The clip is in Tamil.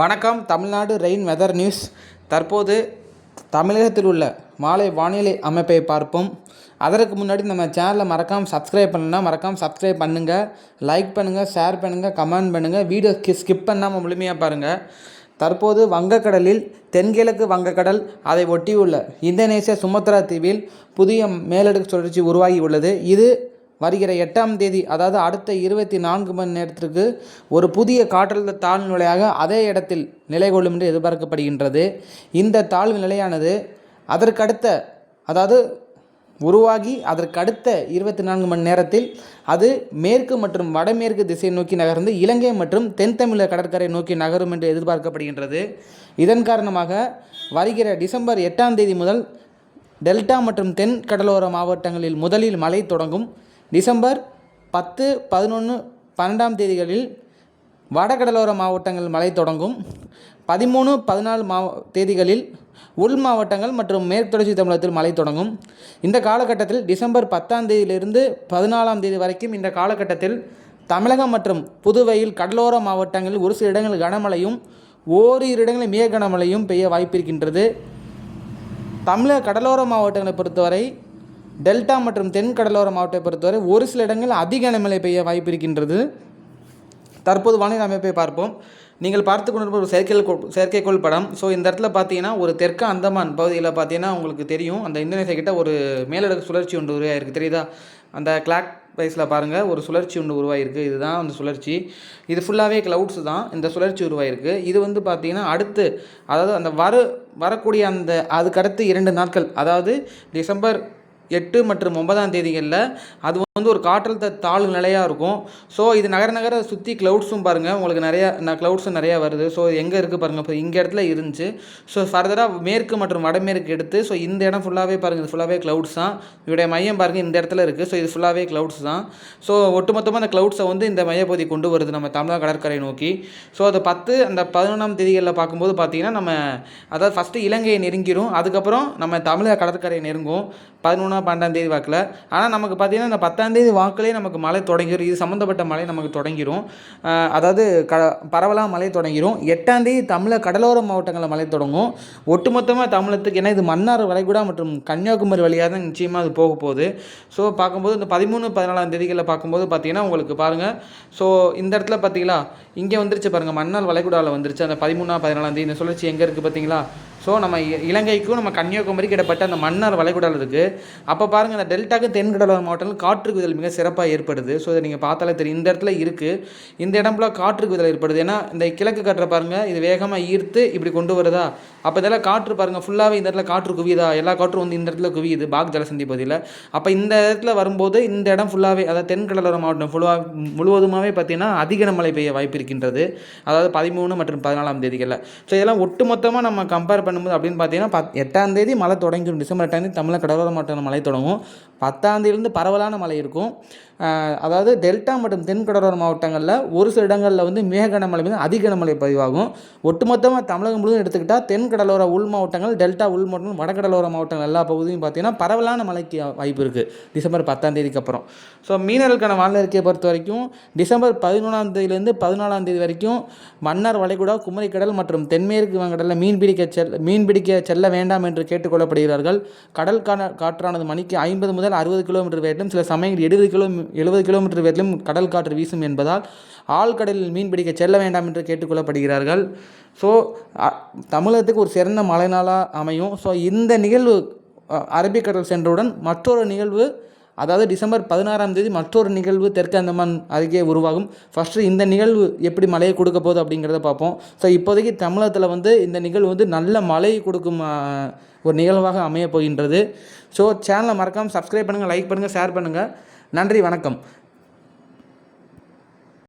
வணக்கம் தமிழ்நாடு ரெயின் வெதர் நியூஸ். தற்போது தமிழகத்தில் உள்ள மாலை வானிலை அமைப்பை பார்ப்போம். அதற்கு முன்னாடி நம்ம சேனலை மறக்காமல் சப்ஸ்கிரைப் பண்ணணும்னா மறக்காமல் சப்ஸ்கிரைப் பண்ணுங்கள் லைக் பண்ணுங்கள் ஷேர் பண்ணுங்கள் கமெண்ட் பண்ணுங்கள் வீடியோ ஸ்கிப் பண்ணாமல் முழுமையாக பாருங்கள் தற்போது வங்கக்கடலில் தென்கிழக்கு வங்கக்கடல் அதை ஒட்டியுள்ள இந்தோனேசியா சுமத்ரா தீவில் புதிய மேலடுக்கு சுழற்சி உருவாகி உள்ளது. இது வருகிற எட்டாம் தேதி அதாவது அடுத்த இருபத்தி நான்கு மணி நேரத்திற்கு ஒரு புதிய காற்றழுத்த தாழ்வு நிலையாக அதே இடத்தில் நிலை கொள்ளும் என்று எதிர்பார்க்கப்படுகின்றது. இந்த தாழ்வு நிலையானது அதற்கடுத்த அதாவது உருவாகி அதற்கடுத்த இருபத்தி நான்கு மணி நேரத்தில் அது மேற்கு மற்றும் வடமேற்கு திசை நோக்கி நகர்ந்து இலங்கை மற்றும் தென் தமிழக கடற்கரை நோக்கி நகரும் என்று எதிர்பார்க்கப்படுகின்றது. இதன் காரணமாக வருகிற டிசம்பர் எட்டாம் தேதி முதல் டெல்டா மற்றும் தென் கடலோர மாவட்டங்களில் முதலில் மழை தொடங்கும். டிசம்பர் பத்து பதினொன்று பன்னெண்டாம் தேதிகளில் வடகடலோர மாவட்டங்கள் மழை தொடங்கும். பதிமூணு பதினாலு மாவ தேதிகளில் உள் மாவட்டங்கள் மற்றும் மேற்கு தொடர்ச்சி தமிழகத்தில் மழை தொடங்கும். இந்த காலகட்டத்தில் டிசம்பர் பத்தாம் தேதியிலிருந்து பதினாலாம் தேதி வரைக்கும் இந்த காலகட்டத்தில் தமிழகம் மற்றும் புதுவையில் கடலோர மாவட்டங்களில் ஒரு சில இடங்களில் கனமழையும் ஓரிரு இடங்களில் மிக கனமழையும் பெய்ய வாய்ப்பிருக்கின்றது. தமிழக கடலோர மாவட்டங்களை பொறுத்தவரை டெல்டா மற்றும் தென் கடலோர மாவட்டத்தை பொறுத்தவரை ஒரு சில இடங்களில் அதிக கனமழை பெய்ய வாய்ப்பு இருக்கின்றது. தற்போது வானிலை அமைப்பை பார்ப்போம். நீங்கள் பார்த்து கொண்டிருப்ப ஒரு செயற்கைக்கோள் செயற்கைக்கோள் படம். ஸோ இந்த இடத்துல பார்த்தீங்கன்னா ஒரு தெற்கு அந்தமான் பகுதியில் பார்த்தீங்கன்னா உங்களுக்கு தெரியும். அந்த இந்தோனேசியா கிட்ட ஒரு மேலடுக்கு சுழற்சி ஒன்று உருவாயிருக்கு. தெரியுதா? அந்த கிளாக் வைஸில் பாருங்கள் ஒரு சுழற்சி ஒன்று உருவாயிருக்கு. இதுதான் அந்த சுழற்சி. இது ஃபுல்லாகவே க்ளவுட்ஸ் தான். இந்த சுழற்சி உருவாயிருக்கு. இது வந்து பார்த்திங்கன்னா அடுத்து அதாவது அந்த வர வரக்கூடிய அந்த அதுக்கடுத்து இரண்டு நாட்கள் அதாவது டிசம்பர் எட்டு மற்றும் ஒன்பதாம் தேதிகளில் அது வந்து ஒரு காற்றழுத்த தாழ்வு நிலையாக இருக்கும். ஸோ இது நகர நகர சுற்றி க்ளவுட்ஸும் பாருங்கள் உங்களுக்கு நிறையா நான் க்ளவுட்ஸும் நிறையா வருது. ஸோ எங்கே இருக்குது பாருங்கள் இப்போ இங்கே இடத்துல இருந்துச்சு. ஸோ ஃபர்தராக மேற்கு மற்றும் வடமேற்கு எடுத்து ஸோ இந்த இடம் ஃபுல்லாகவே பாருங்கள் இது ஃபுல்லாகவே க்ளவுட்ஸ் தான். இதோடைய மையம் பாருங்கள் இந்த இடத்துல இருக்குது ஸோ இது ஃபுல்லாகவே க்ளவுட்ஸ் தான். ஸோ ஒட்டுமொத்தமாக அந்த க்ளவுட்ஸை வந்து இந்த மையப்பகுதி கொண்டு வருது நம்ம தமிழக கடற்கரை நோக்கி. ஸோ அது பத்து அந்த பதினொன்றாம் தேதிகளில் பார்க்கும்போது பார்த்திங்கன்னா நம்ம அதாவது ஃபஸ்ட்டு இலங்கையை நெருங்கிடும் அதுக்கப்புறம் நம்ம தமிழக கடற்கரை நெருங்கும். பதினொன்றா பன்னெண்டாம் தேதி வாக்கில். ஆனால் நமக்கு பார்த்தீங்கன்னா இந்த பத்தாம் தேதி வாக்கிலே நமக்கு மழை தொடங்கிடும் இது சம்மந்தப்பட்ட மழை நமக்கு தொடங்கிடும் அதாவது க பரவலாக மழை தொடங்கிடும் எட்டாம் தேதி தமிழக கடலோர மாவட்டங்களில் மழை தொடங்கும். ஒட்டுமொத்தமாக தமிழத்துக்கு ஏன்னா இது மன்னார் வளைகுடா மற்றும் கன்னியாகுமரி வழியாக தான் நிச்சயமாக அது போக போகுது. ஸோ பார்க்கும்போது இந்த பதிமூணு பதினாலாம் தேதிகளில் பார்க்கும்போது பார்த்திங்கன்னா உங்களுக்கு பாருங்கள் ஸோ இந்த இடத்துல பார்த்தீங்களா இங்கே வந்துருச்சு பாருங்கள் மன்னார் வளைகுடாவில் வந்துருச்சு. அந்த பதிமூணாம் பதினாலாம் தேதி. இந்த சுழற்சி எங்கே இருக்குது பார்த்தீங்களா ஸோ நம்ம இ- இலங்கைக்கும் நம்ம கன்னியாகுமரிக்கு கிட்டப்பட்ட அந்த மன்னார் வளைகுடல் இருக்குது அப்போ பாருங்கள் அந்த டெல்டாக்கு தென்கடலோர மாவட்டங்கள் காற்று குவிதல் மிக சிறப்பாக ஏற்படுது. ஸோ இதை நீங்கள் பார்த்தாலே தெரியும். இந்த இடத்துல இருக்குது இந்த இடம் ஃபுல்லாக காற்று குவிதல் ஏற்படுது. ஏன்னா இந்த கிழக்கு காற்றை பாருங்கள் இது வேகமாக ஈர்த்து இப்படி கொண்டு வருதா? அப்போ இதெல்லாம் காற்று பாருங்கள் ஃபுல்லாகவே இந்த இடத்துல காற்று குவியுதா? எல்லா காற்றும் வந்து இந்த இடத்துல குவியுது. பாக் ஜலசந்தி பகுதியில். அப்போ இந்த இடத்துல வரும்போது இந்த இடம் ஃபுல்லாகவே அதாவது தென்கடலோர மாவட்டம் ஃபுல்லாக முழுவதுமாகவே பார்த்தீங்கன்னா அதிக மழை பெய்ய வாய்ப்பு இருக்கின்றது. அதாவது பதிமூணு மற்றும் பதினாலாம் தேதிகளில். ஸோ இதெல்லாம் ஒட்டுமொத்தமாக நம்ம கம்பேர் பண்ண பண்ணும்போது அப்படின்னு பார்த்தீங்கன்னா பத் எட்டாம் தேதி மழை தொடங்கிடும். டிசம்பர் எட்டாம் தேதி தமிழக கடலோர மாவட்டம் மழை தொடங்கும். பத்தாம் பரவலான மழை இருக்கும். அதாவது டெல்டா மற்றும் தென் கடலோர மாவட்டங்களில் ஒரு சில இடங்களில் வந்து மிக கனமழை மீது அதிக கனமழை பதிவாகும். ஒட்டுமொத்தமாக தமிழகம் முழுவதும் எடுத்துக்கிட்டால் தென் கடலோர உள் மாவட்டங்கள் டெல்டா உள் மாவட்டங்கள் வடகடலோர மாவட்டங்கள் எல்லா பகுதியும் பார்த்தீங்கன்னா பரவலான மழைக்கு வாய்ப்பு இருக்குது டிசம்பர் பத்தாம் தேதிக்கு அப்புறம். ஸோ மீனர்களுக்கான வானிலை பொறுத்த வரைக்கும் டிசம்பர் பதினொன்றாம் தேதியிலேருந்து பதினாலாம் தேதி வரைக்கும் மன்னார் வளைகுடா குமரிக்கடல் மற்றும் தென்மேற்கு வங்கடலில் மீன் பிடிக்க செல் மீன் பிடிக்க செல்ல வேண்டாம் என்று கேட்டுக்கொள்ளப்படுகிறார்கள். கடல் காற்றானது மணிக்கு ஐம்பது முதல் அறுபது கிலோமீட்டர் வேகத்திலும் சில சமயங்கள் எழுபது கிலோ எழுபது கிலோமீட்டர் வேகத்திலும் கடல் காற்று வீசும் என்பதால் ஆழ்கடலில் மீன் பிடிக்க செல்ல வேண்டாம் என்று கேட்டுக்கொள்ளப்படுகிறார்கள். ஸோ தமிழகத்துக்கு ஒரு சிறந்த மழை நாளாக அமையும். ஸோ இந்த நிகழ்வு அரபிக்கடல் சென்றவுடன் மற்றொரு நிகழ்வு அதாவது டிசம்பர் பதினாறாம் தேதி மற்றொரு நிகழ்வு தெற்கு அந்தமான் அருகே உருவாகும். ஃபஸ்ட்டு இந்த நிகழ்வு எப்படி மழையை கொடுக்க போகுது அப்படிங்கிறத பார்ப்போம். ஸோ இப்போதைக்கு தமிழகத்தில் வந்து இந்த நிகழ்வு வந்து நல்ல மழையை கொடுக்கும் ஒரு நிகழ்வாக அமையப் போகின்றது. ஸோ சேனலை மறக்காமல் சப்ஸ்கிரைப் பண்ணுங்கள் லைக் பண்ணுங்கள் ஷேர் பண்ணுங்கள் நன்றி வணக்கம்.